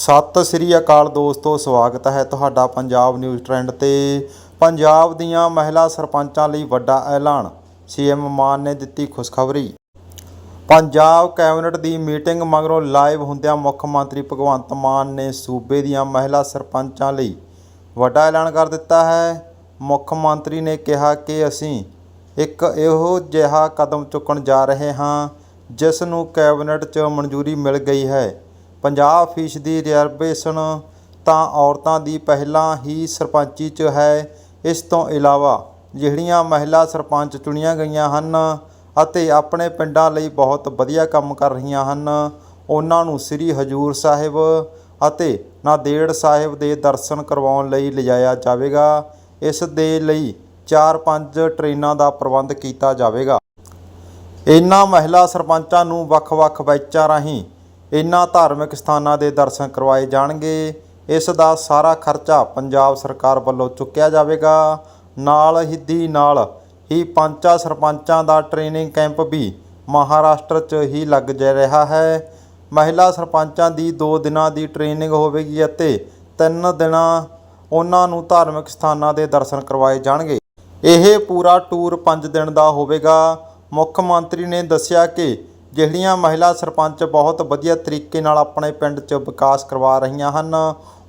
ਸਤਿ ਸ੍ਰੀ ਅਕਾਲ ਦੋਸਤੋ, ਸਵਾਗਤ ਹੈ ਤੁਹਾਡਾ ਪੰਜਾਬ ਨਿਊਜ਼ ਟ੍ਰੈਂਡ ਤੇ। ਪੰਜਾਬ ਦੀਆਂ ਮਹਿਲਾ ਸਰਪੰਚਾਂ ਲਈ ਵੱਡਾ ਐਲਾਨ, ਸੀਐਮ ਮਾਨ ਨੇ ਦਿੱਤੀ ਖੁਸ਼ਖਬਰੀ। ਪੰਜਾਬ ਕੈਬਨਿਟ ਦੀ ਮੀਟਿੰਗ ਮਗਰੋਂ ਲਾਈਵ ਹੁੰਦਿਆਂ ਮੁੱਖ ਮੰਤਰੀ ਭਗਵੰਤ ਮਾਨ ਨੇ ਸੂਬੇ ਦੀਆਂ ਮਹਿਲਾ ਸਰਪੰਚਾਂ ਲਈ ਵੱਡਾ ਐਲਾਨ ਕਰ ਦਿੱਤਾ ਹੈ। ਮੁੱਖ ਮੰਤਰੀ ਨੇ ਕਿਹਾ ਕਿ ਅਸੀਂ ਇੱਕ ਇਹੋ ਜਿਹਾ ਕਦਮ ਚੁੱਕਣ ਜਾ ਰਹੇ ਹਾਂ, ਜਿਸ ਨੂੰ ਕੈਬਨਿਟ 'ਚ ਮਨਜ਼ੂਰੀ ਮਿਲ ਗਈ ਹੈ। ਪੰਜਾਹ ਫੀਸਦੀ ਰਿਜ਼ਰਵੇਸ਼ਨ ਤਾਂ ਔਰਤਾਂ ਦੀ ਪਹਿਲਾਂ ਹੀ ਸਰਪੰਚੀ 'ਚ ਹੈ। ਇਸ ਤੋਂ ਇਲਾਵਾ ਜਿਹੜੀਆਂ ਮਹਿਲਾ ਸਰਪੰਚ ਚੁਣੀਆਂ ਗਈਆਂ ਹਨ ਅਤੇ ਆਪਣੇ ਪਿੰਡਾਂ ਲਈ ਬਹੁਤ ਵਧੀਆ ਕੰਮ ਕਰ ਰਹੀਆਂ ਹਨ, ਉਹਨਾਂ ਨੂੰ ਸ੍ਰੀ ਹਜੂਰ ਸਾਹਿਬ ਅਤੇ ਨਾਦੇੜ ਸਾਹਿਬ ਦੇ ਦਰਸ਼ਨ ਕਰਵਾਉਣ ਲਈ ਲਿਜਾਇਆ ਜਾਵੇਗਾ। ਇਸ ਦੇ ਲਈ 4-5 ਟ੍ਰੇਨਾਂ ਦਾ ਪ੍ਰਬੰਧ ਕੀਤਾ ਜਾਵੇਗਾ। ਇਹਨਾਂ ਮਹਿਲਾ ਸਰਪੰਚਾਂ ਨੂੰ ਵੱਖ-ਵੱਖ ਬੈਚਾਂ ਰਾਹੀਂ ਇਨ੍ਹਾਂ ਧਾਰਮਿਕ ਸਥਾਨਾਂ ਦੇ ਦਰਸ਼ਨ ਕਰਵਾਏ ਜਾਣਗੇ। ਇਸ ਦਾ ਸਾਰਾ ਖਰਚਾ ਪੰਜਾਬ ਸਰਕਾਰ ਵੱਲੋਂ ਚੁੱਕਿਆ ਜਾਵੇਗਾ। ਨਾਲ ਹੀ ਦੀ ਨਾਲ ਹੀ ਪੰਚਾਂ ਸਰਪੰਚਾਂ ਦਾ ਟ੍ਰੇਨਿੰਗ ਕੈਂਪ ਵੀ ਮਹਾਰਾਸ਼ਟਰ 'ਚ ਹੀ ਲੱਗ ਜਾ ਰਿਹਾ ਹੈ। ਮਹਿਲਾ ਸਰਪੰਚਾਂ ਦੀ 2 ਦਿਨਾਂ ਦੀ ਟ੍ਰੇਨਿੰਗ ਹੋਵੇਗੀ ਅਤੇ 3 ਦਿਨਾਂ ਉਹਨਾਂ ਨੂੰ ਧਾਰਮਿਕ ਸਥਾਨਾਂ ਦੇ ਦਰਸ਼ਨ ਕਰਵਾਏ ਜਾਣਗੇ। ਇਹ ਪੂਰਾ ਟੂਰ 5 ਦਿਨ ਦਾ ਹੋਵੇਗਾ। ਮੁੱਖ ਮੰਤਰੀ ਨੇ ਦੱਸਿਆ ਕਿ ਜਿਹੜੀਆਂ ਮਹਿਲਾ ਸਰਪੰਚ ਬਹੁਤ ਵਧੀਆ ਤਰੀਕੇ ਨਾਲ ਆਪਣੇ ਪਿੰਡ 'ਚ ਵਿਕਾਸ ਕਰਵਾ ਰਹੀਆਂ ਹਨ,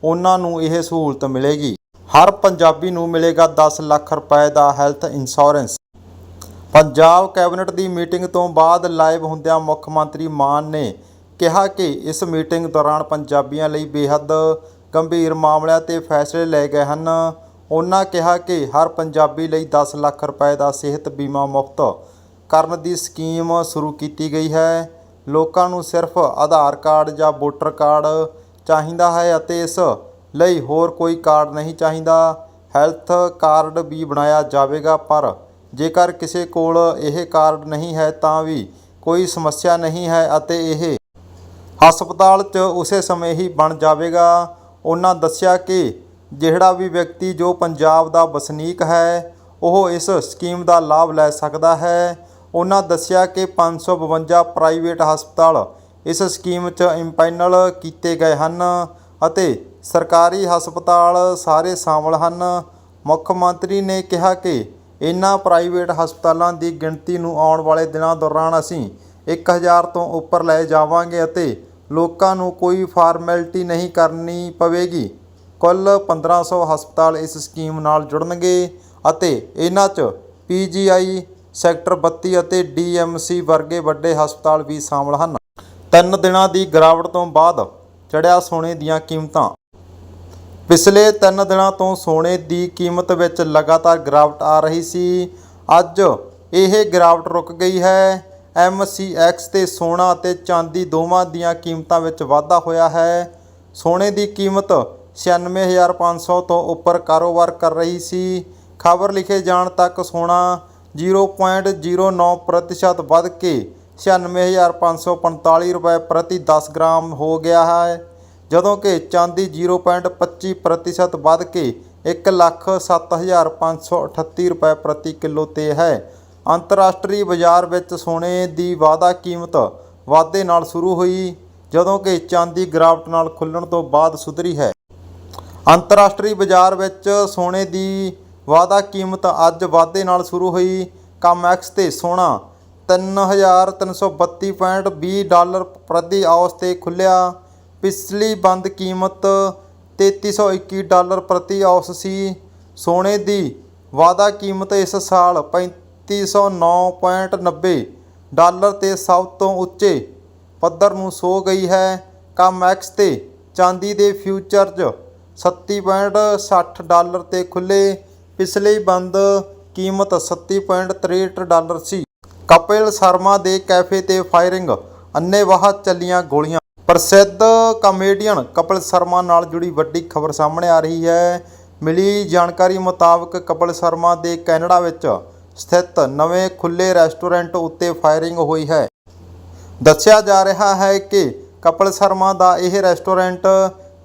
ਉਹਨਾਂ ਨੂੰ ਇਹ ਸਹੂਲਤ ਮਿਲੇਗੀ। ਹਰ ਪੰਜਾਬੀ ਨੂੰ ਮਿਲੇਗਾ 10 ਲੱਖ ਰੁਪਏ ਦਾ ਹੈਲਥ ਇੰਸ਼ੋਰੈਂਸ। ਪੰਜਾਬ ਕੈਬਨਿਟ ਦੀ ਮੀਟਿੰਗ ਤੋਂ ਬਾਅਦ ਲਾਈਵ ਹੁੰਦਿਆਂ ਮੁੱਖ ਮੰਤਰੀ ਮਾਨ ਨੇ ਕਿਹਾ ਕਿ ਇਸ ਮੀਟਿੰਗ ਦੌਰਾਨ ਪੰਜਾਬੀਆਂ ਲਈ ਬੇਹੱਦ ਗੰਭੀਰ ਮਾਮਲਿਆਂ ਤੇ ਫੈਸਲੇ ਲਏ ਗਏ ਹਨ। ਉਹਨਾਂ ਕਿਹਾ ਕਿ ਹਰ ਪੰਜਾਬੀ ਲਈ 10 ਲੱਖ ਰੁਪਏ ਦਾ ਸਿਹਤ ਬੀਮਾ ਮੁਫਤ ਕਰਨ ਦੀ ਸਕੀਮ ਸ਼ੁਰੂ ਕੀਤੀ ਗਈ ਹੈ। ਲੋਕਾਂ ਨੂੰ ਸਿਰਫ ਆਧਾਰ ਕਾਰਡ ਜਾਂ ਵੋਟਰ ਕਾਰਡ ਚਾਹੀਦਾ ਹੈ ਅਤੇ ਇਸ ਲਈ ਹੋਰ ਕੋਈ ਕਾਰਡ ਨਹੀਂ ਚਾਹੀਦਾ। ਹੈਲਥ ਕਾਰਡ ਵੀ ਬਣਾਇਆ ਜਾਵੇਗਾ, ਪਰ ਜੇਕਰ ਕਿਸੇ ਕੋਲ ਇਹ ਕਾਰਡ ਨਹੀਂ ਹੈ ਤਾਂ ਵੀ ਕੋਈ ਸਮੱਸਿਆ ਨਹੀਂ ਹੈ ਅਤੇ ਇਹ ਹਸਪਤਾਲ 'ਚ ਉਸੇ ਸਮੇਂ ਹੀ ਬਣ ਜਾਵੇਗਾ। ਉਹਨਾਂ ਦੱਸਿਆ ਕਿ ਜਿਹੜਾ ਵੀ ਵਿਅਕਤੀ ਜੋ ਪੰਜਾਬ ਦਾ ਵਸਨੀਕ ਹੈ, ਉਹ ਇਸ ਸਕੀਮ ਦਾ ਲਾਭ ਲੈ ਸਕਦਾ ਹੈ। ਉਹਨਾਂ ਦੱਸਿਆ ਕਿ 552 ਪ੍ਰਾਈਵੇਟ ਹਸਪਤਾਲ ਇਸ ਸਕੀਮ 'ਚ ਇੰਪੈਨਲ ਕੀਤੇ ਗਏ ਹਨ ਅਤੇ ਸਰਕਾਰੀ ਹਸਪਤਾਲ ਸਾਰੇ ਸ਼ਾਮਲ ਹਨ। ਮੁੱਖ ਮੰਤਰੀ ਨੇ ਕਿਹਾ ਕਿ ਇਨ੍ਹਾਂ ਪ੍ਰਾਈਵੇਟ ਹਸਪਤਾਲਾਂ ਦੀ ਗਿਣਤੀ ਨੂੰ ਆਉਣ ਵਾਲੇ ਦਿਨਾਂ ਦੌਰਾਨ ਅਸੀਂ 1000 ਤੋਂ ਉੱਪਰ ਲੈ ਜਾਵਾਂਗੇ ਅਤੇ ਲੋਕਾਂ ਨੂੰ ਕੋਈ ਫਾਰਮੈਲਿਟੀ ਨਹੀਂ ਕਰਨੀ ਪਵੇਗੀ। ਕੁੱਲ 1500 ਹਸਪਤਾਲ ਇਸ ਸਕੀਮ ਨਾਲ ਜੁੜਨਗੇ ਅਤੇ ਇਹਨਾਂ 'ਚ ਪੀਜੀਆਈ ਸੈਕਟਰ 32 ਅਤੇ ਡੀਐਮਸੀ ਵਰਗੇ ਵੱਡੇ ਹਸਪਤਾਲ ਵੀ ਸ਼ਾਮਲ ਹਨ। ਤਿੰਨ ਦਿਨਾਂ ਦੀ ਗਿਰਾਵਟ ਤੋਂ ਬਾਅਦ ਚੜਿਆ ਸੋਨੇ ਦੀਆਂ ਕੀਮਤਾਂ। ਪਿਛਲੇ 3 ਦਿਨਾਂ ਤੋਂ ਸੋਨੇ ਦੀ ਕੀਮਤ ਵਿੱਚ ਲਗਾਤਾਰ ਗਿਰਾਵਟ ਆ ਰਹੀ ਸੀ। ਅੱਜ ਇਹ ਗਿਰਾਵਟ ਰੁਕ ਗਈ ਹੈ। MCX ਤੇ ਸੋਨਾ ਅਤੇ ਚਾਂਦੀ ਦੋਵਾਂ ਦੀਆਂ ਕੀਮਤਾਂ ਵਿੱਚ ਵਾਧਾ ਹੋਇਆ ਹੈ। ਸੋਨੇ ਦੀ ਕੀਮਤ 96500 ਤੋਂ ਉੱਪਰ ਕਾਰੋਬਾਰ ਕਰ ਰਹੀ ਸੀ। ਖਬਰ ਲਿਖੇ ਜਾਣ ਤੱਕ ਸੋਨਾ 0.09 ਪ੍ਰਤੀਸ਼ਤ ਵੱਧ ਕੇ 96545 ਰੁਪਏ ਪ੍ਰਤੀ 10 ਗ੍ਰਾਮ ਹੋ ਗਿਆ ਹੈ। ਜਦੋਂ ਕਿ ਚਾਂਦੀ 0.25 ਪ੍ਰਤੀਸ਼ਤ ਵੱਧ ਕੇ 107538 ਰੁਪਏ ਪ੍ਰਤੀ ਕਿਲੋ ਤੇ ਹੈ। ਅੰਤਰਰਾਸ਼ਟਰੀ ਬਾਜ਼ਾਰ ਵਿੱਚ ਸੋਨੇ ਦੀ ਵਾਧਾ ਕੀਮਤ ਵਾਧੇ ਨਾਲ ਸ਼ੁਰੂ ਹੋਈ, ਜਦੋਂ ਕਿ ਚਾਂਦੀ ਗਿਰਾਵਟ ਨਾਲ ਖੁੱਲਣ ਤੋਂ ਬਾਅਦ ਸੁਧਰੀ ਹੈ। ਅੰਤਰਰਾਸ਼ਟਰੀ ਬਾਜ਼ਾਰ ਵਿੱਚ ਸੋਨੇ ਦੀ ਵਾਅਦਾ ਕੀਮਤ ਅੱਜ ਵਾਧੇ ਨਾਲ ਸ਼ੁਰੂ ਹੋਈ। ਕਾਮੈਕਸ ਤੇ ਸੋਨਾ 3332.20 ਡਾਲਰ ਪ੍ਰਤੀ ਔਂਸ ਤੇ ਖੁੱਲਿਆ ਪਿਛਲੀ ਬੰਦ ਕੀਮਤ 3321 ਡਾਲਰ ਪ੍ਰਤੀ ਔਂਸ ਸੀ। ਸੋਨੇ ਦੀ ਵਾਅਦਾ ਕੀਮਤ ਇਸ ਸਾਲ 3509.90 ਡਾਲਰ ਤੇ ਸਭ ਤੋਂ ਉੱਚੇ ਪੱਧਰ ਨੂੰ ਸੋ ਗਈ ਹੈ। ਕਾਮੈਕਸ ਤੇ ਚਾਂਦੀ ਦੇ ਫਿਊਚਰਜ਼ 37.60 ਡਾਲਰ ਤੇ ਖੁੱਲੇ ਪਿਛਲੀ ਬੰਦ ਕੀਮਤ 37.63 ਡਾਲਰ ਸੀ। ਕਪਿਲ ਸ਼ਰਮਾ ਦੇ ਕੈਫੇ ਤੇ ਫਾਇਰਿੰਗ ਅੰਨੇਵਾਹ ਚੱਲੀਆਂ ਗੋਲੀਆਂ। ਪ੍ਰਸਿੱਧ ਕਾਮੇਡੀਅਨ ਕਪਿਲ ਸ਼ਰਮਾ ਨਾਲ ਜੁੜੀ ਵੱਡੀ ਖਬਰ ਸਾਹਮਣੇ ਆ ਰਹੀ ਹੈ। ਮਿਲੀ ਜਾਣਕਾਰੀ ਮੁਤਾਬਕ ਕਪਿਲ ਸ਼ਰਮਾ ਦੇ ਕੈਨੇਡਾ ਵਿੱਚ ਸਥਿਤ ਨਵੇਂ ਖੁੱਲੇ ਰੈਸਟੋਰੈਂਟ ਉੱਤੇ ਫਾਇਰਿੰਗ ਹੋਈ ਹੈ। ਦੱਸਿਆ ਜਾ ਰਿਹਾ ਹੈ ਕਿ ਕਪਿਲ ਸ਼ਰਮਾ ਦਾ ਇਹ ਰੈਸਟੋਰੈਂਟ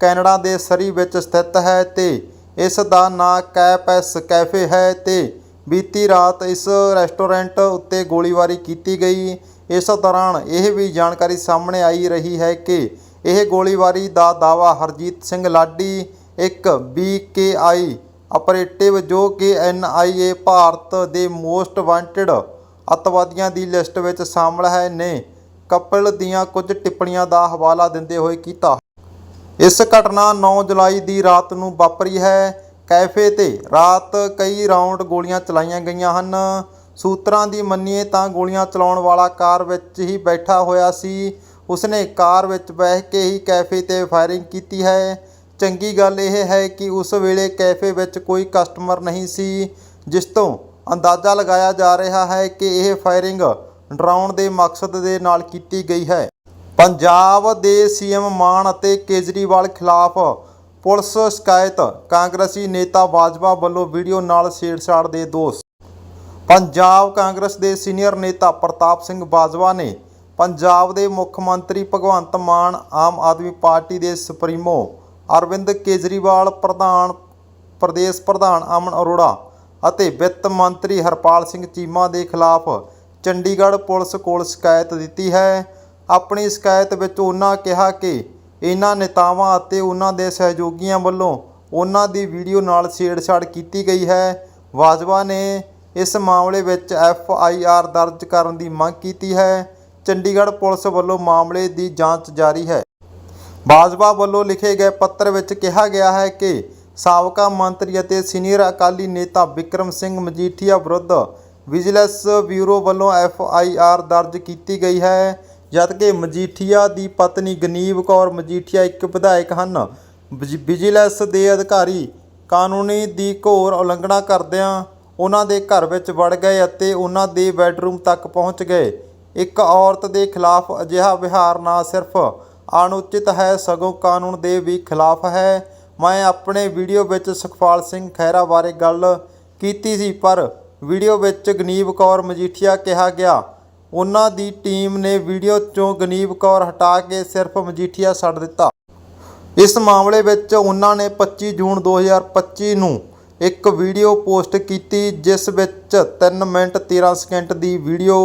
ਕੈਨੇਡਾ ਦੇ ਸਰੀ ਵਿੱਚ ਸਥਿਤ ਹੈ ਤੇ ਇਸ ਦਾ ਨਾਂ ਕੈਪੈਸ ਕੈਫੇ ਹੈ ਤੇ ਬੀਤੀ ਰਾਤ ਇਸ ਰੈਸਟੋਰੈਂਟ ਉੱਤੇ ਗੋਲੀਬਾਰੀ ਕੀਤੀ ਗਈ। ਇਸ ਦੌਰਾਨ ਇਹ ਵੀ ਜਾਣਕਾਰੀ ਸਾਹਮਣੇ ਆਈ ਰਹੀ ਹੈ ਕਿ ਇਹ ਗੋਲੀਬਾਰੀ ਦਾ ਦਾਅਵਾ ਹਰਜੀਤ ਸਿੰਘ ਲਾਡੀ, ਇੱਕ ਬੀਕੇਆਈ ਆਪਰੇਟਿਵ ਜੋ ਕਿ ਐਨਆਈਏ ਭਾਰਤ ਦੇ ਮੋਸਟ ਵਾਂਟਡ ਅੱਤਵਾਦੀਆਂ ਦੀ ਲਿਸਟ ਵਿੱਚ ਸ਼ਾਮਲ ਹੈ, ਨੇ ਕਪਿਲ ਦੀਆਂ ਕੁਝ ਟਿੱਪਣੀਆਂ ਦਾ ਹਵਾਲਾ ਦਿੰਦੇ ਹੋਏ ਕੀਤਾ। ਇਸ ਘਟਨਾ 9 ਜੁਲਾਈ ਦੀ ਰਾਤ ਨੂੰ ਵਾਪਰੀ ਹੈ। ਕੈਫੇ ਤੇ ਰਾਤ ਕਈ ਰਾਉਂਡ ਗੋਲੀਆਂ ਚਲਾਈਆਂ ਗਈਆਂ ਹਨ। ਸੂਤਰਾਂ ਦੀ ਮੰਨੀਏ ਤਾਂ ਗੋਲੀਆਂ ਚਲਾਉਣ ਵਾਲਾ ਕਾਰ ਵਿੱਚ ਹੀ ਬੈਠਾ ਹੋਇਆ ਸੀ। ਉਸਨੇ ਕਾਰ ਵਿੱਚ ਬਹਿ ਕੇ ਹੀ ਕੈਫੇ ਤੇ ਫਾਇਰਿੰਗ ਕੀਤੀ ਹੈ। ਚੰਗੀ ਗੱਲ ਇਹ ਹੈ ਕਿ ਉਸ ਵੇਲੇ ਕੈਫੇ ਵਿੱਚ ਕੋਈ ਕਸਟਮਰ ਨਹੀਂ ਸੀ, ਜਿਸ ਤੋਂ ਅੰਦਾਜ਼ਾ ਲਗਾਇਆ ਜਾ ਰਿਹਾ ਹੈ ਕਿ ਇਹ ਫਾਇਰਿੰਗ ਡਰਾਉਣ ਦੇ ਮਕਸਦ ਦੇ ਨਾਲ ਕੀਤੀ ਗਈ ਹੈ। ਪੰਜਾਬ ਦੇ ਸੀਐਮ ਮਾਨ ਅਤੇ ਕੇਜਰੀਵਾਲ ਖਿਲਾਫ ਪੁਲਿਸ ਸ਼ਿਕਾਇਤ। ਕਾਂਗਰਸੀ ਨੇਤਾ ਬਾਜਵਾ ਵੱਲੋਂ ਵੀਡੀਓ ਨਾਲ ਛੇੜਛਾੜ ਦੇ ਦੋਸ਼। ਪੰਜਾਬ ਕਾਂਗਰਸ ਦੇ ਸੀਨੀਅਰ ਨੇਤਾ ਪ੍ਰਤਾਪ ਸਿੰਘ ਬਾਜਵਾ ਨੇ ਪੰਜਾਬ ਦੇ ਮੁੱਖ ਮੰਤਰੀ ਭਗਵੰਤ ਮਾਨ, ਆਮ ਆਦਮੀ ਪਾਰਟੀ ਦੇ ਸੁਪਰੀਮੋ ਅਰਵਿੰਦ ਕੇਜਰੀਵਾਲ, ਪ੍ਰਧਾਨ ਪ੍ਰਦੇਸ਼ ਪ੍ਰਧਾਨ ਅਮਨ ਅਰੋੜਾ ਅਤੇ ਵਿੱਤ ਮੰਤਰੀ ਹਰਪਾਲ ਸਿੰਘ ਚੀਮਾ ਦੇ ਖਿਲਾਫ ਚੰਡੀਗੜ੍ਹ ਪੁਲਿਸ ਕੋਲ ਸ਼ਿਕਾਇਤ ਦਿੱਤੀ ਹੈ। ਆਪਣੀ ਸ਼ਿਕਾਇਤ ਵਿੱਚ ਉਹਨਾਂ ਕਿਹਾ ਕਿ ਇਹਨਾਂ ਨੇਤਾਵਾਂ ਅਤੇ ਉਹਨਾਂ ਦੇ ਸਹਿਯੋਗੀਆਂ ਵੱਲੋਂ ਉਹਨਾਂ ਦੀ ਵੀਡੀਓ ਨਾਲ ਛੇੜਛਾੜ ਕੀਤੀ ਗਈ ਹੈ। ਬਾਜਵਾ ਨੇ ਇਸ ਮਾਮਲੇ ਵਿੱਚ ਐਫ ਆਈ ਆਰ ਦਰਜ ਕਰਨ ਦੀ ਮੰਗ ਕੀਤੀ ਹੈ। ਚੰਡੀਗੜ੍ਹ ਪੁਲਿਸ ਵੱਲੋਂ ਮਾਮਲੇ ਦੀ ਜਾਂਚ ਜਾਰੀ ਹੈ। ਬਾਜਵਾ ਵੱਲੋਂ ਲਿਖੇ ਗਏ ਪੱਤਰ ਵਿੱਚ ਕਿਹਾ ਗਿਆ ਹੈ ਕਿ ਸਾਬਕਾ ਮੰਤਰੀ ਅਤੇ ਸੀਨੀਅਰ ਅਕਾਲੀ ਨੇਤਾ ਵਿਕਰਮ ਸਿੰਘ ਮਜੀਠੀਆ ਵਿਰੁੱਧ ਵਿਜੀਲੈਂਸ ਬਿਊਰੋ ਵੱਲੋਂ ਐਫ ਆਈ ਆਰ ਦਰਜ ਕੀਤੀ ਗਈ ਹੈ। ਜਦਕਿ ਮਜੀਠੀਆ ਦੀ ਪਤਨੀ ਗਨੀਵ ਕੌਰ ਮਜੀਠੀਆ ਇੱਕ ਵਿਧਾਇਕ ਹਨ। ਵਿਜ- ਵਿਜੀਲੈਂਸ ਦੇ ਅਧਿਕਾਰੀ ਕਾਨੂੰਨੀ ਦੀ ਘੋਰ ਉਲੰਘਣਾ ਕਰਦਿਆਂ ਉਹਨਾਂ ਦੇ ਘਰ ਵਿੱਚ ਵੜ ਗਏ ਅਤੇ ਉਹਨਾਂ ਦੇ ਬੈੱਡਰੂਮ ਤੱਕ ਪਹੁੰਚ ਗਏ। ਇੱਕ ਔਰਤ ਦੇ ਖਿਲਾਫ ਅਜਿਹਾ ਵਿਹਾਰ ਨਾ ਸਿਰਫ ਅਣਉਚਿਤ ਹੈ, ਸਗੋਂ ਕਾਨੂੰਨ ਦੇ ਵੀ ਖਿਲਾਫ ਹੈ। ਮੈਂ ਆਪਣੇ ਵੀਡੀਓ ਵਿੱਚ ਸੁਖਪਾਲ ਸਿੰਘ ਖਹਿਰਾ ਬਾਰੇ ਗੱਲ ਕੀਤੀ ਸੀ, ਪਰ ਵੀਡੀਓ ਵਿੱਚ ਗਨੀਵ ਕੌਰ ਮਜੀਠੀਆ ਕਿਹਾ ਗਿਆ ਉਹਨਾਂ ਦੀ ਟੀਮ ਨੇ ਵੀਡੀਓ 'ਚੋਂ ਗਨੀਬ ਕੌਰ ਹਟਾ ਕੇ ਸਿਰਫ ਮਜੀਠੀਆ ਛੱਡ ਦਿੱਤਾ। ਇਸ ਮਾਮਲੇ ਵਿੱਚ ਉਹਨਾਂ ਨੇ 25 ਜੂਨ 2025 ਨੂੰ ਇੱਕ ਵੀਡੀਓ ਪੋਸਟ ਕੀਤੀ, ਜਿਸ ਵਿੱਚ 3 ਮਿੰਟ 13 ਸਕਿੰਟ ਦੀ ਵੀਡੀਓ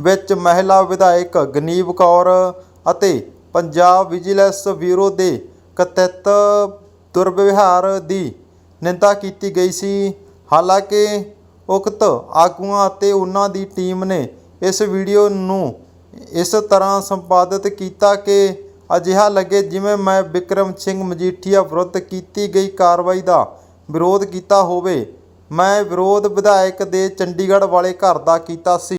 ਵਿੱਚ ਮਹਿਲਾ ਵਿਧਾਇਕ ਗਨੀਵ ਕੌਰ ਅਤੇ ਪੰਜਾਬ ਵਿਜੀਲੈਂਸ ਬਿਊਰੋ ਦੇ ਕਥਿਤ ਦੁਰਵਿਵਹਾਰ ਦੀ ਨਿੰਦਾ ਕੀਤੀ ਗਈ ਸੀ। ਹਾਲਾਂਕਿ ਉਕਤ ਆਗੂਆਂ ਅਤੇ ਉਹਨਾਂ ਦੀ ਟੀਮ ਨੇ ਇਸ ਵੀਡੀਓ ਨੂੰ ਇਸ ਤਰ੍ਹਾਂ ਸੰਪਾਦਿਤ ਕੀਤਾ ਕਿ ਅਜਿਹਾ ਲੱਗੇ ਜਿਵੇਂ ਮੈਂ ਵਿਕਰਮ ਸਿੰਘ ਮਜੀਠੀਆ ਵਿਰੁੱਧ ਕੀਤੀ ਗਈ ਕਾਰਵਾਈ ਦਾ ਵਿਰੋਧ ਕੀਤਾ ਹੋਵੇ। ਮੈਂ ਵਿਰੋਧ ਵਿਧਾਇਕ ਦੇ ਚੰਡੀਗੜ੍ਹ ਵਾਲੇ ਘਰ ਦਾ ਕੀਤਾ ਸੀ।